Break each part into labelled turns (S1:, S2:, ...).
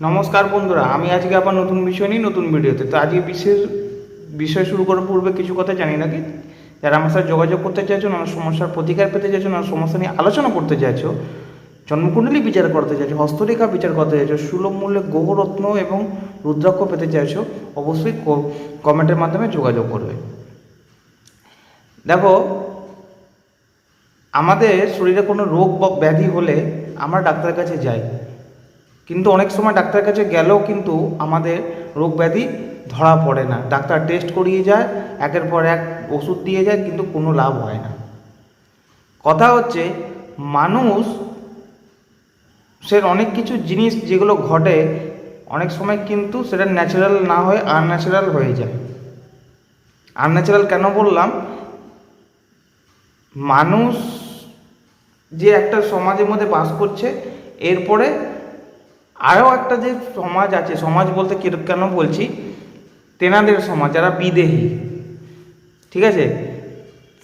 S1: নমস্কার বন্ধুরা, আমি আজকে আবার নতুন বিষয় নিয়ে নতুন ভিডিওতে। তো আজকে বিশেষ বিষয় শুরু করার পূর্বে কিছু কথা জানি নাকি? যারা আমার সাথে যোগাযোগ করতে চাইছো, নানা সমস্যার প্রতিকার পেতে চাইছো, নানা সমস্যা নিয়ে আলোচনা করতে চাইছো, জন্মকুণ্ডলী বিচার করতে চাইছো, হস্তরেখা বিচার করতে চাইছো, সুলভ মূল্যে গ্রহরত্ন এবং রুদ্রাক্ষ পেতে চাইছো, অবশ্যই কমেন্টের মাধ্যমে যোগাযোগ করবে। দেখো, আমাদের শরীরে কোনো রোগ বা ব্যাধি হলে আমরা ডাক্তারের কাছে যাই। কিন্তু অনেক সময় ডাক্তারের কাছে গেলেও কিন্তু আমাদের রোগ ব্যাধি ধরা পড়ে না। ডাক্তার টেস্ট করিয়ে যায়, একের পর এক ওষুধ দিয়ে যায়, কিন্তু কোনো লাভ হয় না। কথা হচ্ছে, মানুষ সে অনেক কিছু জিনিস যেগুলো ঘটে, অনেক সময় কিন্তু সেটা ন্যাচারাল না হয়ে আনন্যাচারাল হয়ে যায়। আনন্যাচারাল কেন বললাম? মানুষ যে একটা সমাজের মধ্যে বাস করছে, এরপরে আরও একটা যে সমাজ আছে, সমাজ বলতে কেন বলছি? তেনাদের সমাজ, যারা বিদেহী, ঠিক আছে?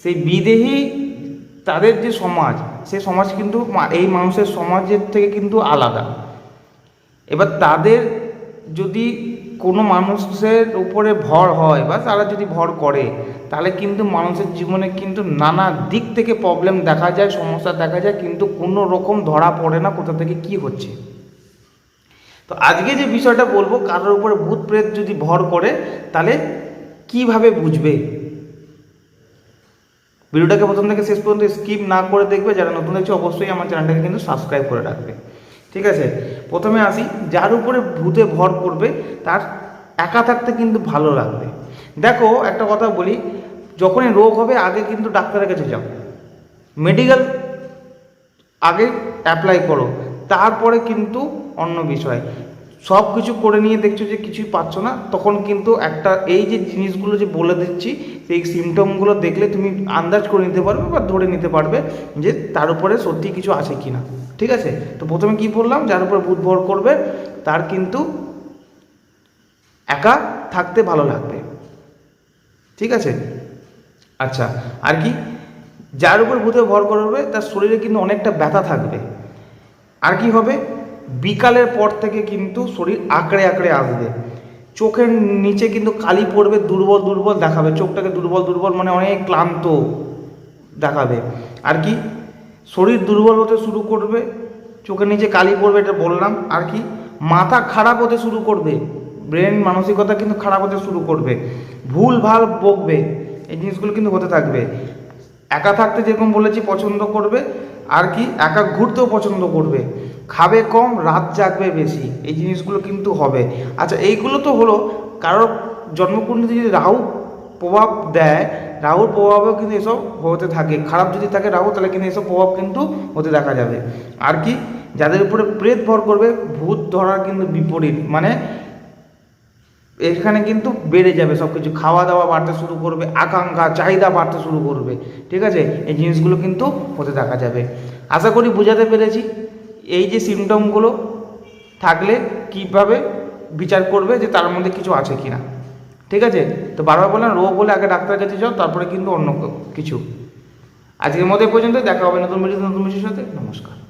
S1: সেই বিদেহী তাদের যে সমাজ, সে সমাজ কিন্তু এই মানুষের সমাজের থেকে কিন্তু আলাদা। এবার তাদের যদি কোনো মানুষের উপরে ভর হয় বা তারা যদি ভর করে, তাহলে কিন্তু মানুষের জীবনে কিন্তু নানা দিক থেকে প্রবলেম দেখা যায়, সমস্যা দেখা যায়, কিন্তু কোনো রকম ধরা পড়ে না কোথা থেকে কি হচ্ছে। তো আজকে যে বিষয়টা বলব, কারোর উপরে ভূত প্রেত যদি ভর করে, তাহলে কীভাবে বুঝবে? ভিডিওটাকে প্রথম থেকে শেষ পর্যন্ত স্কিপ না করে দেখবে, যারা নতুন দেখছে অবশ্যই আমার চ্যানেলটাকে কিন্তু সাবস্ক্রাইব করে রাখবে। ঠিক আছে? প্রথমে আসি, যার উপরে ভূতে ভর করবে, তার একা থাকতে কিন্তু ভালো লাগবে। দেখো, একটা কথা বলি, যখনই রোগ হবে, আগে কিন্তু ডাক্তারের কাছে যাও। মেডিকেল আগে অ্যাপ্লাই করো। তারপরে কিন্তু অন্য বিষয়। সব কিছু করে নিয়ে দেখছ যে কিছুই পাচ্ছ না, তখন কিন্তু একটা এই যে জিনিসগুলো যে বলে দিচ্ছি, সেই সিমটমগুলো দেখলে তুমি আন্দাজ করে নিতে পারবে বা ধরে নিতে পারবে যে তার উপরে সত্যি কিছু আছে কি না ঠিক আছে? তো প্রথমে কি বললাম? যার উপরে বুধ ভর করবে, তার কিন্তু একা থাকতে ভালো লাগবে। ঠিক আছে? আচ্ছা আর কি? যার উপর ভূতে ভর করবে, তার শরীরে কিন্তু অনেকটা ব্যথা থাকবে। আর কি হবে? বিকালের পর থেকে কিন্তু শরীর আঁকড়ে আঁকড়ে আসবে। চোখের নিচে কিন্তু কালি পড়বে, দুর্বল দুর্বল দেখাবে। চোখটাকে দুর্বল দুর্বল মানে অনেক ক্লান্ত দেখাবে। আর কি? শরীর দুর্বল হতে শুরু করবে, চোখের নিচে কালি পড়বে এটা বললাম। আর কি? মাথা খারাপ হতে শুরু করবে, ব্রেন মানসিকতা কিন্তু খারাপ হতে শুরু করবে। ভুল, ভালো বকবে, এই জিনিসগুলো কিন্তু হতে থাকবে। একা থাকতে যেরকম বলেছি পছন্দ করবে, আর কি, একা ঘুরতেও পছন্দ করবে। খাবে কম, রাত জাগবে বেশি, এই জিনিসগুলো কিন্তু হবে। আচ্ছা এইগুলো তো হলো, কারোর জন্মকুণ্ডলিতে যদি রাহু প্রভাব দেয়, রাহুর প্রভাবেও কিন্তু এসব হতে থাকে। খারাপ যদি থাকে রাহু, তাহলে কিন্তু এসব প্রভাব কিন্তু হতে দেখা যাবে। আর কি, যাদের উপরে প্রেত ভর করবে, ভূত ধরার কিন্তু বিপরীত। মানে এখানে কিন্তু বেড়ে যাবে সব কিছু খাওয়া দাওয়া বাড়তে শুরু করবে, আকাঙ্ক্ষা, চাহিদা বাড়তে শুরু করবে, ঠিক আছে? এই জিনিসগুলো কিন্তু হতে দেখা যাবে। আশা করি বোঝাতে পেরেছি। এই যে সিমটমগুলো থাকলে কীভাবে বিচার করবে যে তার মধ্যে কিছু আছে কি না ঠিক আছে? তো বারবার বললাম, রোগ বলে আগে ডাক্তারের কাছে যাও, তারপরে কিন্তু অন্য কিছু। আজকের মধ্যে পর্যন্ত দেখা হবে নতুন ভিডিও নতুন বিষয়ের সাথে। নমস্কার।